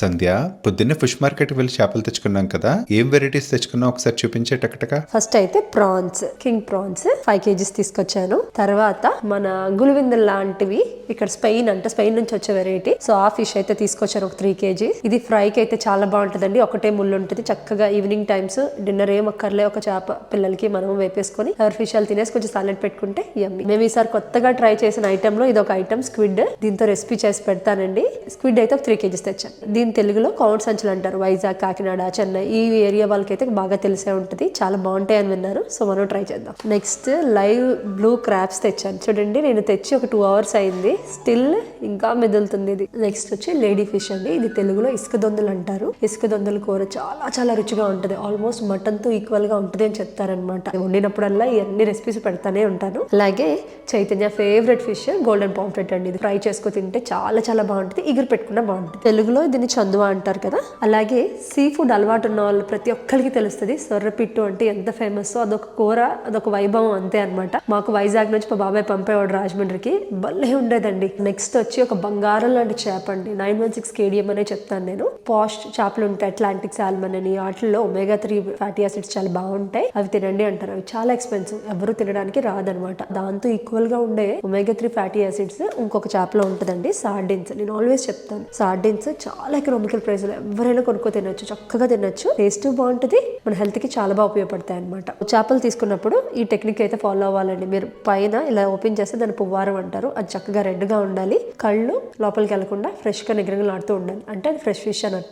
సంధ్య పొద్దున్నే fish market వెళ్ళి చేపలు తెచ్చుకున్నాం కదా. ఏం వెరైటీస్ తెచ్చుకున్నాం ఒకసారి చూపించే ఫస్ట్ అయితే prawns king prawns five kgs తీసుకొచ్చాను. తర్వాత మన గులివిందల్ లాంటివి ఇక్కడ స్పెయిన్ అంటే స్పెయిన్ నుంచి వచ్చే వెరైటీ. సో ఆ ఫిష్ అయితే తీసుకొచ్చాను ఒక త్రీ కేజీ. ఇది ఫ్రైకి అయితే చాలా బాగుంటుందండి. ఒకటే ముళ్ళు ఉంటుంది. చక్కగా ఈవినింగ్ టైమ్స్ డిన్నర్ ఏం అక్కర్లే ఒక చేప పిల్లలకి మనం వేపేసుకొని ఎవరి ఫిష్ తినేసి కొంచెం సాలెడ్ పెట్టుకుంటే యమ్మీ మేము ఈసారి కొత్తగా ట్రై చేసిన ఐటమ్లో ఇది ఒక ఐటమ్ స్క్విడ్ దీంతో రెసిపీ చేసి పెడతానండి. స్క్విడ్ అయితే ఒక త్రీ కేజీస్ తెచ్చాను. దీని తెలుగులో కౌంట్ సంచులు అంటారు. వైజాగ్ కాకినాడ చెన్నై ఈ ఏరియా వాళ్ళకైతే బాగా తెలిసే ఉంటుంది. చాలా బాగుంటాయి అని విన్నారు. సో మనం ట్రై చేద్దాం. నెక్స్ట్ లైవ్ బ్లూ క్రాప్స్ తెచ్చాను. చూడండి నేను తెచ్చి ఒక టూ అవర్స్ అయింది. స్టిల్ ఇంకా మెదులుతుంది ఇది. నెక్స్ట్ వచ్చి లేడీ ఫిష్ అండి. ఇది తెలుగులో ఇసుక దొందలు అంటారు. ఇసుక దొందల కూర చాలా చాలా రుచిగా ఉంటుంది. ఆల్మోస్ట్ మటన్తో ఈక్వల్గా ఉంటుంది అని చెప్తారనమాట వండినప్పుడల్లా ఇవన్నీ రెసిపీస్ పెడతానే ఉంటాను. అలాగే Chaitanya favourite fish golden pomfret అండి. ఇది ఫ్రై చేసుకో తింటే చాలా చాలా బాగుంటుంది. ఎగురు పెట్టుకున్నా బాగుంటుంది. తెలుగులో దీన్ని చందువ అంటారు కదా? అలాగే సీ ఫుడ్ అలవాటు ఉన్న వాళ్ళు ప్రతి ఒక్కరికి తెలుస్తుంది. సొర్రపిట్టు అంటే ఎంత ఫేమస్? అదొక కూర అదొక వైభవం అంతే అనమాట మాకు వైజాగ్ నుంచి మా బాబాయ్ పంపేవాడు రాజమండ్రికి. భలే ఉండేదండి. నెక్స్ట్ వచ్చి ఒక బంగారం లాంటి చేప అండి. నైన్ వన్ సిక్స్ కేడిఎం అనే చెప్తాను నేను. పాస్ట్ చేపలు ఉంటాయి. అట్లాంటిక్ సాల్మన్ అని. వాటిల్లో ఒమేగా త్రీ ఫ్యాటీ యాసిడ్స్ చాలా బాగుంటాయి. అవి తినండి అంటారు. అవి చాలా ఎక్స్పెన్సివ్. ఎవరు తినడానికి రాదనమాట దాంతో ఈక్వల్గా ఉండే ఒమేగా త్రీ ఫ్యాటీ యాసిడ్స్ ఇంకొక చేపలో ఉంటుందండి. సార్డిన్స్. నేను ఆల్వేస్ చెప్తాను. సార్డిన్స్ చాలా ఎకనామికల్ ప్రైస్ ఎవరైనా కొనుక్కో తినొచ్చు చక్కగా తినొచ్చు. టేస్ట్ బాగుంటుంది మన హెల్త్కి చాలా బాగా ఉపయోగపడతాయి అనమాట చేపలు తీసుకున్నప్పుడు ఈ టెక్నిక్ అయితే ఫాలో అవ్వాలండి. మీరు పైన ఇలా ఓపెన్ చేస్తే దాన్ని పువ్వారం అంటారు. అది చక్కగా రెడ్గా ఉండాలి. కళ్ళు లోపలికి వెళ్ళకుండా ఫ్రెష్గా నిగ్రహలాడుతూ ఉండాలి. అంటే అది ఫ్రెష్ ఫిష్ అని అర్థం.